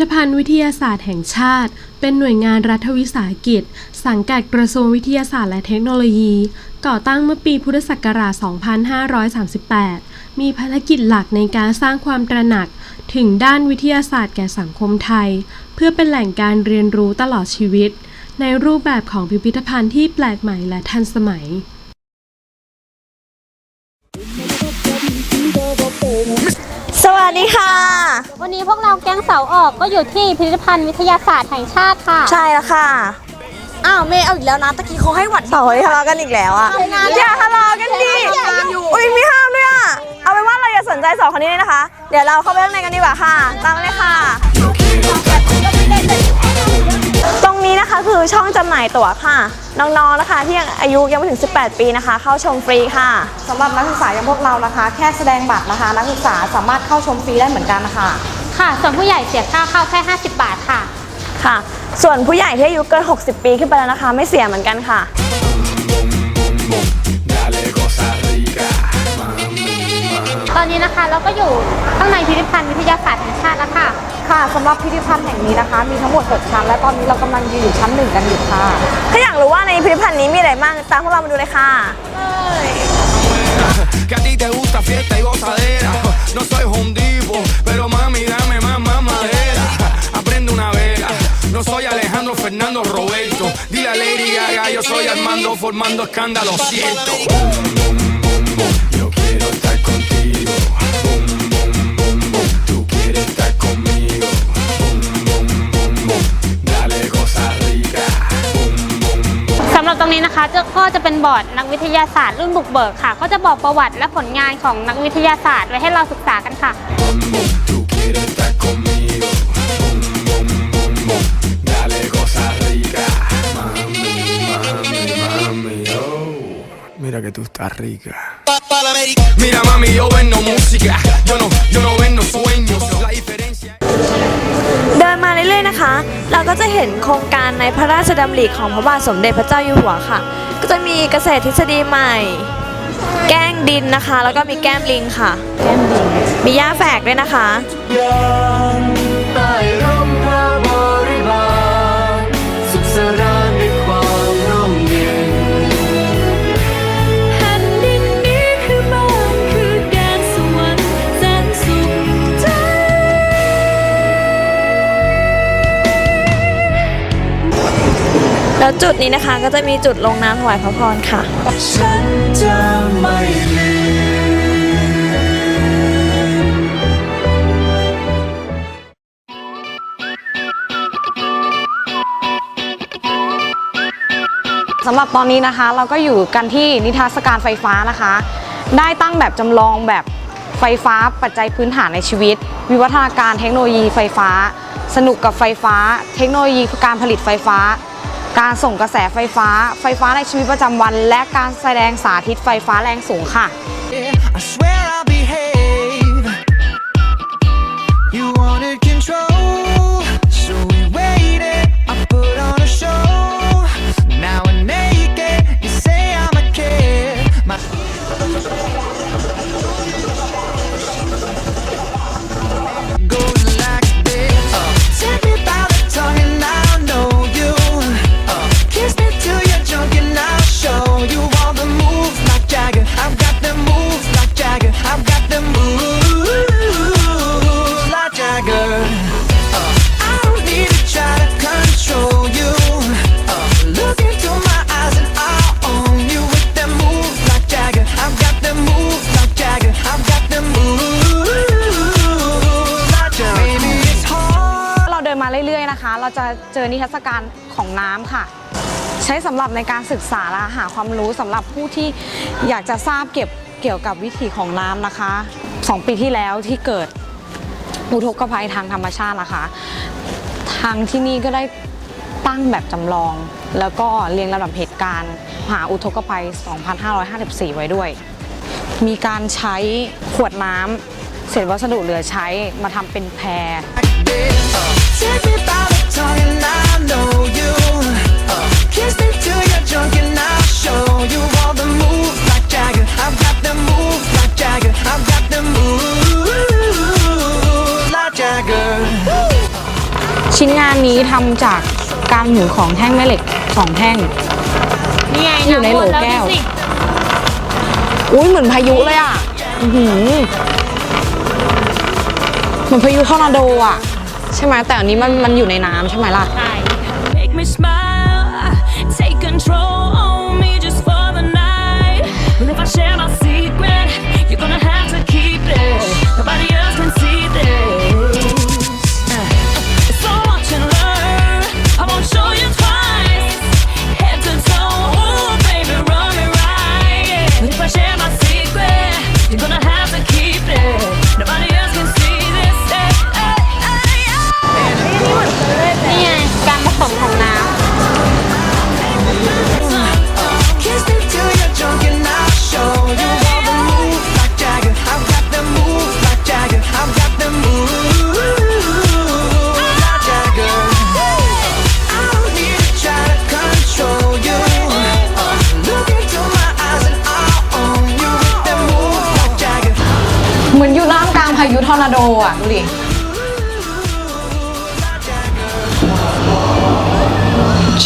ธภัณฑ์วิทยาศาสตร์แห่งชาติ เป็นหน่วยงานรัฐวิสาหกิจ สังกัดกระทรวงวิทยาศาสตร์และเทคโนโลยี ก่อตั้งเมื่อปีพุทธศักราช 2538 มีภารกิจหลักในการสร้างความตระหนัก ถึงด้านวิทยาศาสตร์แก่สังคมไทย เพื่อเป็นแหล่งการเรียนรู้ตลอดชีวิต ในรูปแบบของพิพิธภัณฑ์ที่แปลกใหม่และทันสมัย วัสดีค่ะ วันนี้พวกเราแก๊งเสาออกก็อยู่ที่พิพิธภัณฑ์วิทยาศาสตร์แห่งชาติค่ะ ใช่แล้วค่ะ อ้าวเมย์เอาอีกแล้วนะตะกี้เขาให้หวัดเสาให้ทะเลาะกันอีกแล้วอะอย่าทะเลาะกันดิอุ้ยมีห้ามด้วยอะเอาเป็นว่าเราอย่าสนใจสองคนนี้เลยนะคะ เดี๋ยวเราเข้าไปข้างในกันดีกว่าค่ะ ตามมาเลยค่ะ นี้นะคะคือช่องจำหน่ายตั๋วค่ะ น้องๆนะคะที่ยังอายุยังไม่ถึง 18 ปีนะคะ เข้าชมฟรีค่ะ สำหรับนักศึกษาอย่างพวกเรานะคะ แค่แสดงบัตรนะคะ นักศึกษาสามารถเข้าชมฟรีได้เหมือนกันนะคะค่ะ ส่วนผู้ใหญ่เสียค่าเข้าแค่ 50 บาทค่ะ ค่ะ ส่วนผู้ใหญ่ที่อายุเกิน 60 ปีขึ้นไปแล้วนะคะ ไม่เสียเหมือนกันค่ะ ตอนนี้นะคะเราก็อยู่ข้างในพิพิธภัณฑ์วิทยาศาสตร์แห่งชาติแล้วค่ะ ค่ะสำหรับพิพิธภัณฑ์แห่งนี้นะคะ มีทั้งหมด 6 ชั้น และตอนนี้เรากำลังยืนอยู่ชั้นหนึ่งกันอยู่ค่ะ ถ้าอยากรู้ว่าในพิพิธภัณฑ์นี้มีอะไรบ้างตามพวกเรามาดูเลยค่ะ Que a ti te gusta fiesta y gozadera. No soy un divo, pero mami, dame más mamadera. Aprende una vela. No soy Alejandro Fernando Roberto. Dile a Lady Gaga, yo soy Armando formando escándalo, siento. Yo quiero estar contigo. สำหรับตรงนี้นะคะจะก็จะเป็นบอร์ดนักวิทยาศาสตร์รุ่นบุกเบิกค่ะก็จะบอกประวัติและผลงานของนักวิทยาศาสตร์ไว้ให้เราศึกษากันค่ะ Mira que tú estás rica. Mira mami, yo vendo música. Yo no, yo no vendo sueños. เราก็จะเห็นโครงการในพระราชดำริของพระบาทสมเด็จพระเจ้าอยู่หัวค่ะ ก็จะมีเกษตรทฤษฎีใหม่ แก้งดินนะคะ แล้วก็มีแก้มลิงค่ะ แก้มลิง มีหญ้าแฝกด้วยนะคะ แล้วจุดนี้นะคะก็จะมีจุดลงน้ำถวายพระพรค่ะ ฉันจะไม่ลืมสำหรับตอนนี้นะคะเราก็อยู่กันที่นิทรรศการไฟฟ้านะคะ ได้ตั้งแบบจำลองแบบไฟฟ้าปัจจัยพื้นฐานในชีวิต วิวัฒนาการเทคโนโลยีไฟฟ้า สนุกกับไฟฟ้า เทคโนโลยีการผลิตไฟฟ้า การส่งกระแสไฟฟ้า ไฟฟ้าในชีวิตประจำวัน และการแสดงสาธิตไฟฟ้าแรงสูงค่ะ I swear มาเรื่อยๆนะคะ เราจะเจอนิทรรศการของน้ำค่ะ ใช้สำหรับในการศึกษาและหาความรู้สำหรับผู้ที่อยากจะทราบเก็บเกี่ยวกับวิถีของน้ำนะคะสองปีที่แล้วที่เกิดอุทกภัยทางธรรมชาตินะคะ ทางที่นี่ก็ได้ตั้งแบบจำลอง แล้วก็เรียงลำดับเหตุการณ์หาอุทกภัย 2554 ไว้ด้วย มีการใช้ขวดน้ำเศษวัสดุเหลือใช้มาทำเป็นแพร Take me by the tongue and I know you. Uh, kiss me till you're drunk and I'll show you all the moves like Jagger. I've got the moves like Jagger. I've got the moves like Jagger. นี้ทำจากการหมุนของแท่งแม่เหล็กสองแท่ง นี่ไงอยู่ในโหลำมดแก้วดูสิอุ้ยเหมือนพายุเลยอะ อื้อหือเหมือนพายุทอร์นาโดอะ ใช่ไหมแต่อันนี้มันมันอยู่ในน้ำใช่ไหมล่ะ ใช่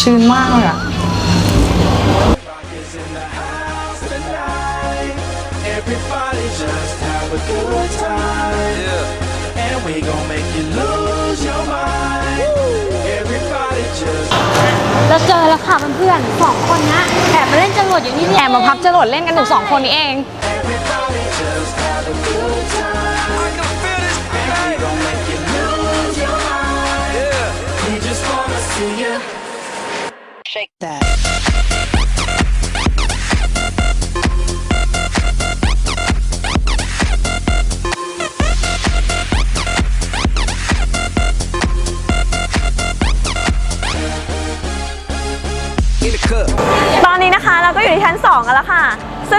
ชื้นมากเลยอะ Everybody just have a good time. And we gon' make you lose your mind. Everybody just ำเราเจอแล้วค่ะเพื่อนๆสองคนนะแอบมาเล่นจรวดอยู่นี่นี่แอบมาพับจรวดเล่นกันอยู่สองคนนี้เอง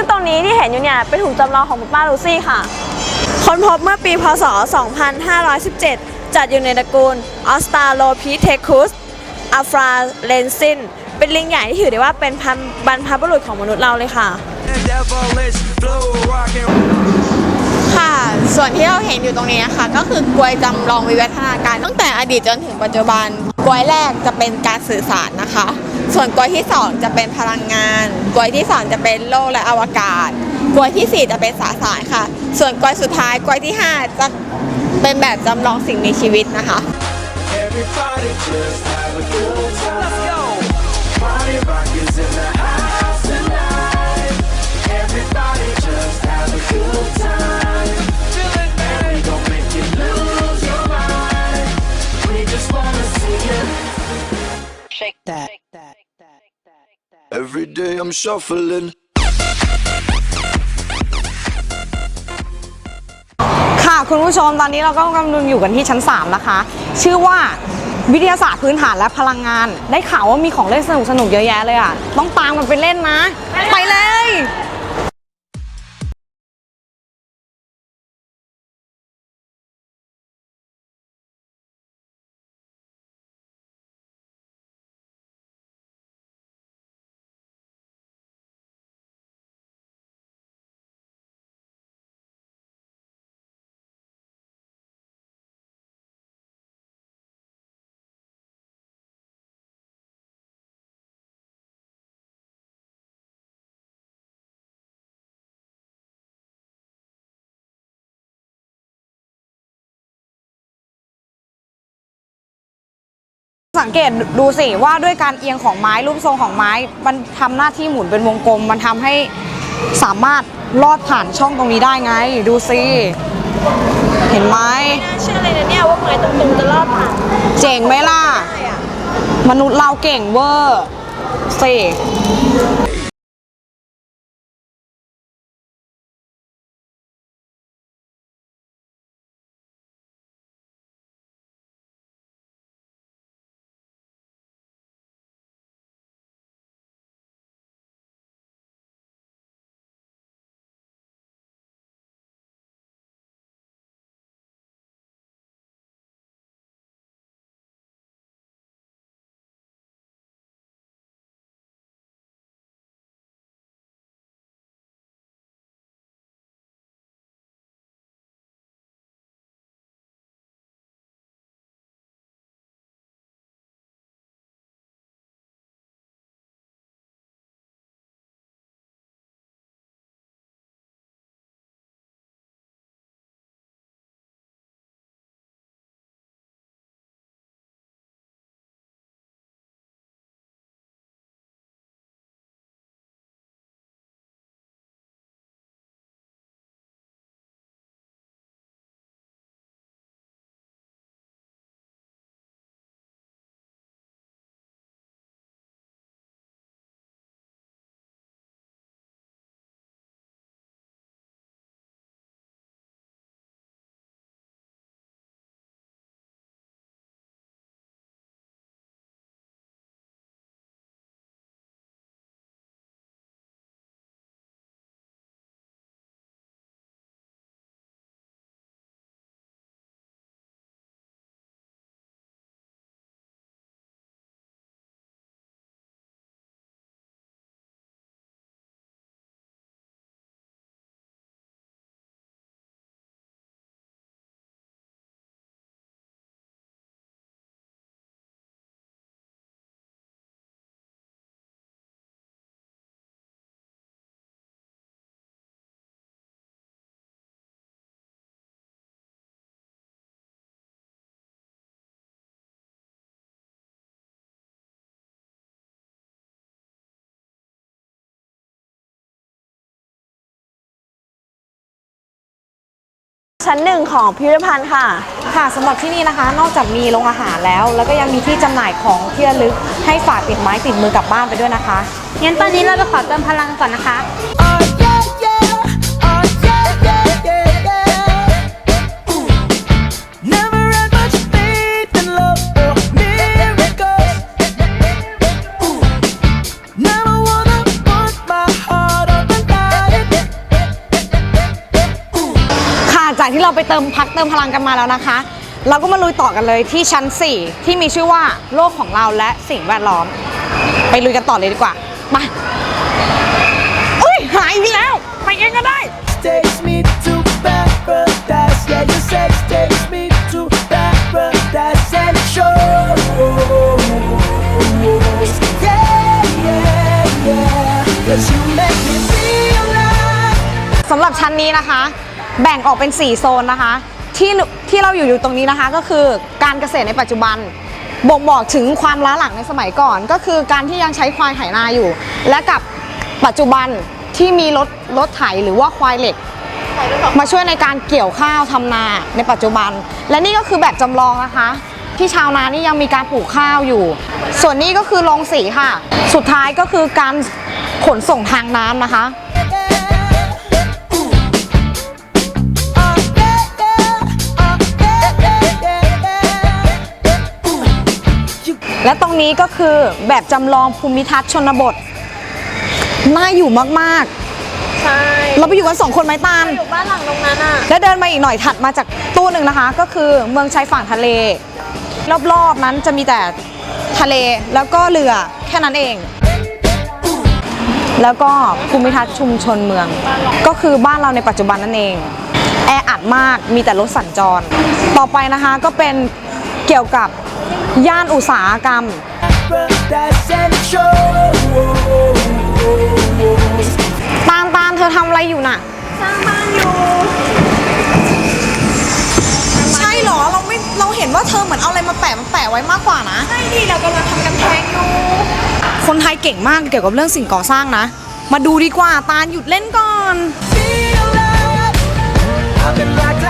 งตรงนี้ที่เห็นอยู่เนี่ยเป็นถุงจำลองของคุณป้าลูซี่ค่ะ ค้นพบเมื่อปีพศ 2517 จัดอยู่ในตระกูลออสตาโลพิเทคุสอัฟราเลนซิน เป็นลิงใหญ่ที่ถือได้ว่าเป็นบรรพบุรุษของมนุษย์เราเลยค่ะค่ะส่วนที่เราเห็นอยู่ตรงนี้นะคะก็คือกลวยจำลองวิวัฒนาการตั้งแต่อดีตจนถึงปัจจุบันกลวยแรกจะเป็นการสื่อสารนะคะ ส่วนกลวยที่สองจะเป็นพลังงาน กลวยที่สามจะเป็นโลกและอวกาศ กลวยที่สี่จะเป็นสาสารค่ะ ส่วนกลวยสุดท้ายกลวยที่ห้าจะเป็นแบบจำลองสิ่งมีชีวิตนะคะ Everybody just have a good time. Day I'm shuffling. ค่ะคุณผู้ชมตอนนี้เราก็กำลังอยู่กันที่ชั้น 3 นะคะ ชื่อว่าวิทยาศาสตร์พื้นฐานและพลังงาน ได้ข่าวว่ามีของเล่นสนุกสนุกๆเยอะแยะเลยอะ ต้องตามกันไปเล่นนะ ไปเลย สังเกตดูสิว่าด้วยการเอียงของไม้รูปทรงของไม้ มันทำหน้าที่หมุนเป็นวงกลม มันทำให้สามารถลอดผ่านช่องตรงนี้ได้ไง ดูสิเห็นไหมเชื่อเลยนะเนี่ยว่าไม้ตรงๆจะลอดผ่านเจ๋งไหมล่ะ มนุษย์เราเก่งเวอร์สิ ชั้นหนึ่งของพิพิธภัณฑ์ค่ะ ค่ะสำหรับที่นี่นะคะ นอกจากมีโรงอาหารแล้ว แล้วก็ยังมีที่จำหน่ายของที่ระลึกให้ฝากติดไม้ติดมือกลับบ้านไปด้วยนะคะ งั้นตอนนี้เราไปขอเติมพลังก่อนนะคะ จากที่เราไปเติมพักเติมพลังกันมาแล้วนะคะ เราก็มาลุยต่อกันเลยที่ชั้น 4 ที่มีชื่อว่าโลกของเราและสิ่งแวดล้อม ไปลุยกันต่อเลยดีกว่ามาอุ้ยหายไปแล้ว ไปเองก็ได้ takes me to paradise. Yeah, your sex takes me to paradise and it shows. Yeah, yeah, yeah. 'Cause you make me feel like. สำหรับชั้นนี้นะคะ แบ่งออกเป็น 4 โซนนะคะ ที่ที่เราอยู่อยู่ตรงนี้นะคะ ก็คือการเกษตรในปัจจุบันบ่งบอกถึงความล้าหลังในสมัยก่อน ก็คือการที่ยังใช้ควายไถนาอยู่ และกับปัจจุบันที่มีรถรถไถหรือว่าควายเหล็ก มาช่วยในการเกี่ยวข้าวทำนาในปัจจุบัน และนี่ก็คือแบบจำลองนะคะ ที่ชาวนานี่ยังมีการปลูกข้าวอยู่ ส่วนนี้ก็คือโรงสีค่ะ สุดท้ายก็คือการขนส่งทางน้ำนะคะ และตรงนี้ก็คือแบบจำลองภูมิทัศน์ชนบท น่าอยู่มากใช่ๆ เราไปอยู่กันสองคนไม้ตาลอยู่บ้านหลังตรงนั้นอะ และเดินมาอีกหน่อยถัดมาจากตู้หนึ่งนะคะ ก็คือเมืองชายฝั่งทะเล รอบๆนั้นจะมีแต่ทะเลแล้วก็เรือแค่นั้นเอง แล้วก็ภูมิทัศน์ชุมชนเมือง ก็คือบ้านเราในปัจจุบันนั่นเอง แออัดมากมีแต่รถสัญจร ต่อไปนะคะก็เป็นเกี่ยวกับ ย่านอุตสาหกรรม paradise and it shows. ตาลตาลเธอทำอะไรอยู่น่ะ สร้างบ้านอยู่ใช่เหรอ เราไม่ เราเห็นว่าเธอเหมือนเอาอะไรมาแปะมาแปะไว้มากกว่านะ ใช่ดิเรากำลังทำกำแพงอยู่ คนไทยเก่งมากเกี่ยวกับเรื่องสิ่งก่อสร้างนะ มาดูดีกว่า ตาลหยุดเล่นก่อน Feel like I've been locked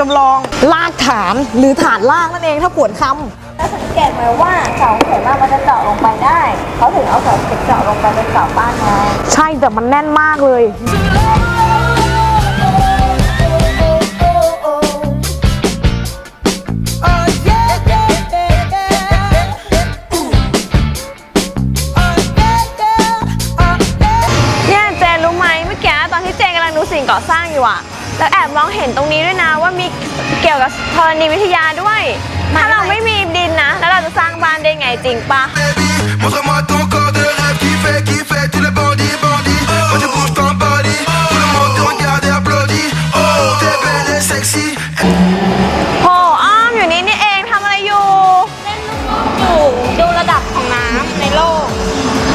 จำลองลากฐานหรือฐานลากนั่นเองถ้าปวดคถ้าสังเกตไหมว่าเสาเข็มอะมันจะเจาะลงไปได้เขาถึงเอาเสาเข็มเจาะลงไปเป็นเสาบ้านไงำใช่แต่มันแน่นมากเลย ณีวิทยาด้วย ถ้าเราไม่มีดินนะ แล้วเราจะสร้างบ้านได้ไงจริงปะ Montre-moi ton corps de rêve qui fait, qui fait tous les bandits, bandits. Quand tu bouges ton body, tout le monde te regarde et applaudit. Oh, t'es belle et sexy. โหอ้อมอยู่นี่นี่เองทำอะไรอยู่เล่นลูกโป่งอยู่ดูระดับของน้ำในโลก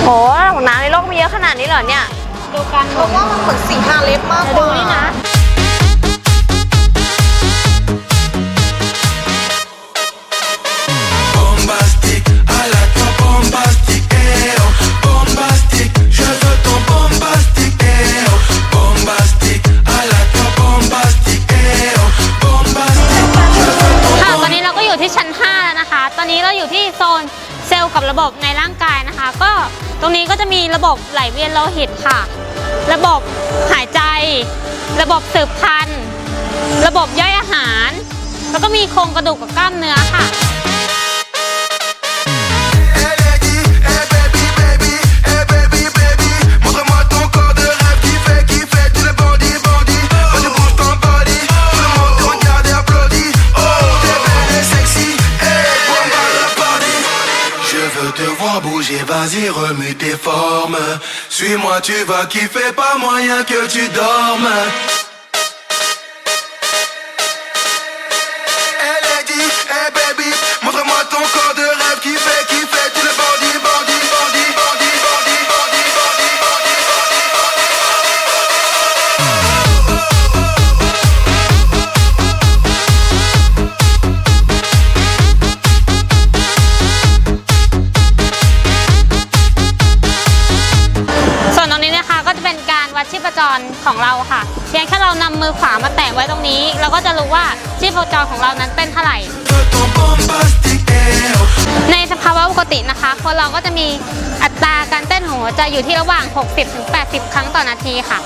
โหของน้ำในโลกมีเยอะขนาดนี้เหรอเนี่ย ดูกันเพราะว่ามันเหมือนสีฮาเล็บมากกดูว่านี่นะ บบไหลเวียนโลหิตค่ะ ระบบหายใจ ระบบสืบพันธุ์ ระบบย่อยอาหาร แล้วก็มีโครงกระดูกกับกล้ามเนื้อค่ะ voir bouger, vas-y remue tes formes. Suis-moi, tu vas kiffer, pas moyen que tu dormes. จรของเรานั้นเต้นเท่าไหร่ ในสภาวะปกตินะคะ คนเราก็จะมีอัตราการเต้นของหัวใจอยู่ที่ระหว่าง 60-80 ครั้งต่อนาทีค่ะ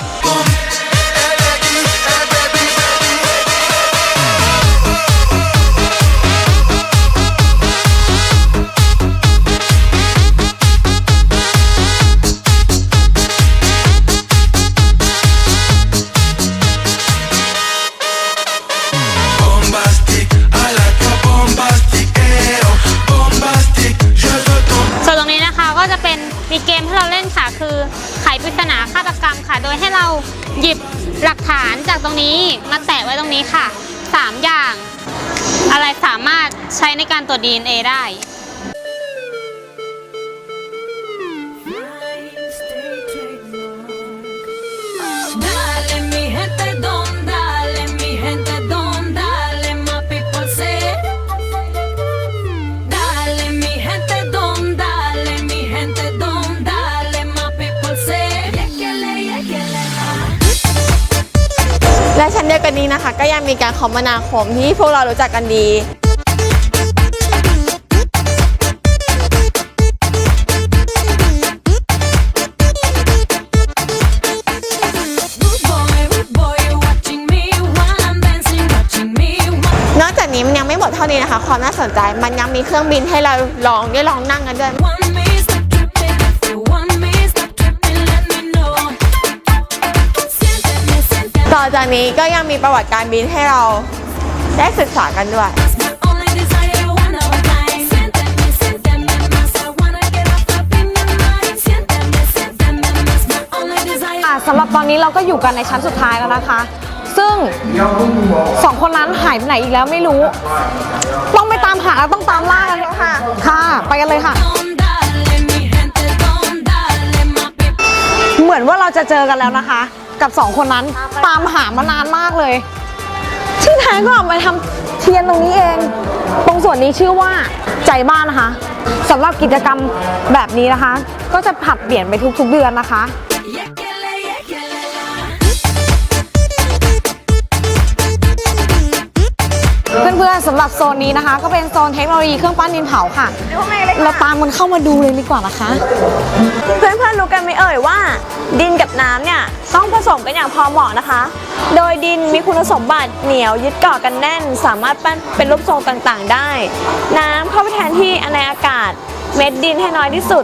ดยให้เราหยิบหลักฐานจากตรงนี้มาแตะไว้ตรงนี้ค่ะ 3 อย่าง อะไรสามารถใช้ในการตรวจ DNA ได้ และชั้นเดียวกันนี้นะคะ ก็ยังมีการคมนาคมที่พวกเรารู้จักกันดีนอกจากนี้มันยังไม่หมดเท่านี้นะคะ ความน่าสนใจมันยังมีเครื่องบินให้เราลองได้ลองนั่งกันด้วย ต่อจากนี้ก็ยังมีประวัติการบินให้เราได้ศึกษากันด้วย It's my only desire, one of a kind. Siénteme, siénteme más. I wanna get off up in your mind. Siénteme, siénteme más. My only desire. อะสำหรับตอนนี้เราก็อยู่กันในชั้นสุดท้ายแล้วนะคะ ซึ่งสองคนนั้นหายไปไหนอีกแล้วไม่รู้ ต้องไปตามหาต้องตามล่ากันค่ะ ค่ะ ไปกันเลยค่ะ เหมือนว่าเราจะเจอกันแล้วนะคะ กับสองคนนั้น ตามหามานานมากเลย ที่แท้ก็ออกมาทำเทียนตรงนี้เอง ตรงส่วนนี้ชื่อว่าใจบ้านนะคะสำหรับกิจกรรมแบบนี้นะคะ ก็จะผลัดเปลี่ยนไปทุกๆเดือนนะคะ เพื่อนๆสำหรับโซนนี้นะคะ ก็เป็นโซนเทคโนโลยีเครื่องปั้นดินเผาค่ะ เราตามมันเข้ามาดูเลยดีกว่านะคะ เพื่อนๆรู้กันไหมเอ่ยว่า ดินกับน้ำเนี่ยต้องผสมกันอย่างพอเหมาะนะคะ โดยดินมีคุณสมบัติเหนียวยึดเกาะกันแน่น สามารถปั้นเป็นรูปทรงต่างๆ ได้ น้ำเข้าไปแทนที่ในอากาศ เม็ดดินให้น้อยที่สุด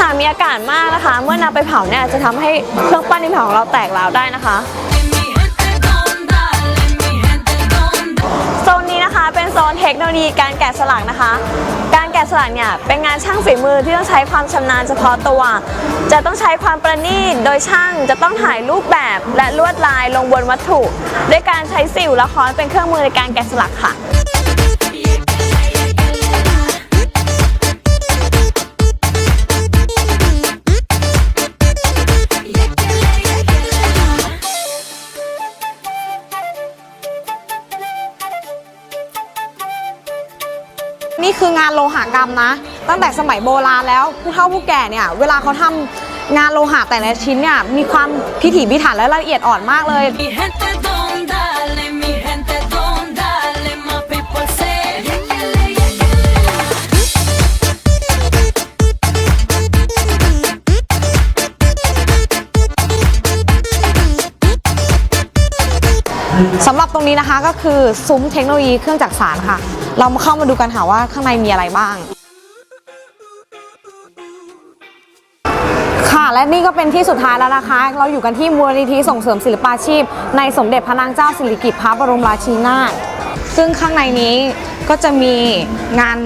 หากมีอากาศมากนะคะ เมื่อนำไปเผาเนี่ยจะทำให้เครื่องปั้นดินเผาของเราแตกร้าวได้นะคะ คโนโลยีการแกะสลักนะคะ การแกะสลักเนี่ยเป็นงานช่างฝีมือที่ต้องใช้ความชำนาญเฉพาะตัว จะต้องใช้ความประณีตโดยช่างจะต้องถ่ายรูปแบบและลวดลายลงบนวัตถุ ด้วยการใช้สิวและค้อนเป็นเครื่องมือในการแกะสลักค่ะ นี่คืองานโลหะกรรมนะ ตั้งแต่สมัยโบราณแล้วผู้เฒ่าผู้แก่เนี่ยเวลาเขาทำงานโลหะแต่ละชิ้นเนี่ยมีความพิถีพิถันและละเอียดอ่อนมากเลย สำหรับตรงนี้นะคะก็คือซุ้มเทคโนโลยีเครื่องจักรสานค่ะ เรามาเข้ามาดูกันค่ะว่าข้างในมีอะไรบ้าง ค่ะและนี่ก็เป็นที่สุดท้ายแล้วนะคะ เราอยู่กันที่มูลนิธิส่งเสริมศิลปาชีพ ในสมเด็จพระนางเจ้าสิริกิติ์พระบรมราชินีนาถซึ่งข้างในนี้ก็จะมีงาน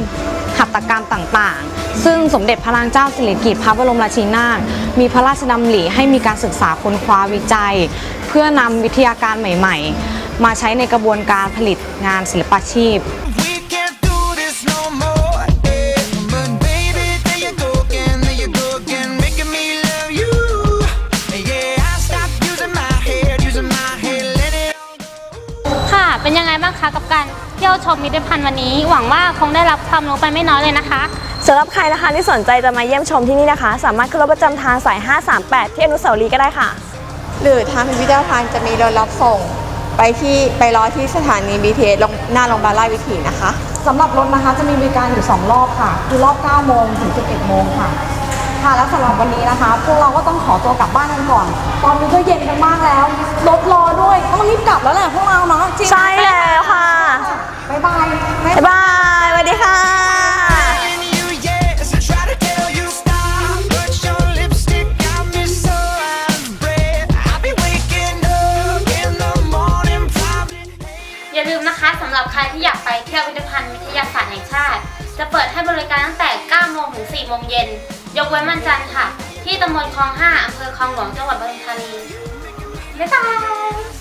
หัตถกรรมต่างๆ ซึ่งสมเด็จพระนางเจ้าสิริกิติ์พระบรมราชินีนาถมีพระราชดำริให้มีการศึกษาค้นคว้าวิจัย เพื่อนำวิทยาการใหม่ ๆ มาใช้ในกระบวนการผลิตงานศิลปาชีพ ที่ยวชมมิตรพันธ์วันนี้ หวังว่าคงได้รับความรู้ไปไม่น้อยเลยนะคะสำหรับใครนะคะที่สนใจจะมาเยี่ยมชมที่นี่นะคะ สามารถขึ้นรถประจำทางสาย 538 ที่อนุสาวรีย์ก็ได้ค่ะ หรือทางพิพิธภัณฑ์จะมีรถรับส่ง ไปที่ไปรอที่สถานี BTS ลงหน้าโรงพยาบาลราชวิถีนะคะสำหรับรถนะคะจะมีบริการอยู่ 2 รอบค่ะ คือรอบ 9 โมงถึง 11 โมงค่ะ ค่ะ แล้วสำหรับวันนี้นะคะ พวกเราก็ต้องขอตัวกลับบ้านกันก่อน ตอนนี้ก็เย็นกันมากแล้ว รถรอด้วย ต้องรีบกลับแล้วแหละพวกเราเนาะจริงไหมใช่แล้วค่ะ บ๊ายบายบ๊ายบายสวัสดีค่ะ And you, yes, I try to tell you stop, but your lipstick got me so out of breath. I'll be waking up in the morning, probably. อย่าลืมนะคะสำหรับใครที่อยากไปเที่ยวพิพิธภัณฑ์วิทยาศาสตร์แห่งชาติ จะเปิดให้บริการตั้งแต่ 9 โมงถึง 4 โมงเย็น ยกเว้นวันจันทร์ค่ะ ที่ตำบลคลอง 5อำเภอคลองหลวงจังหวัดปทุมธานีบ๊ายบาย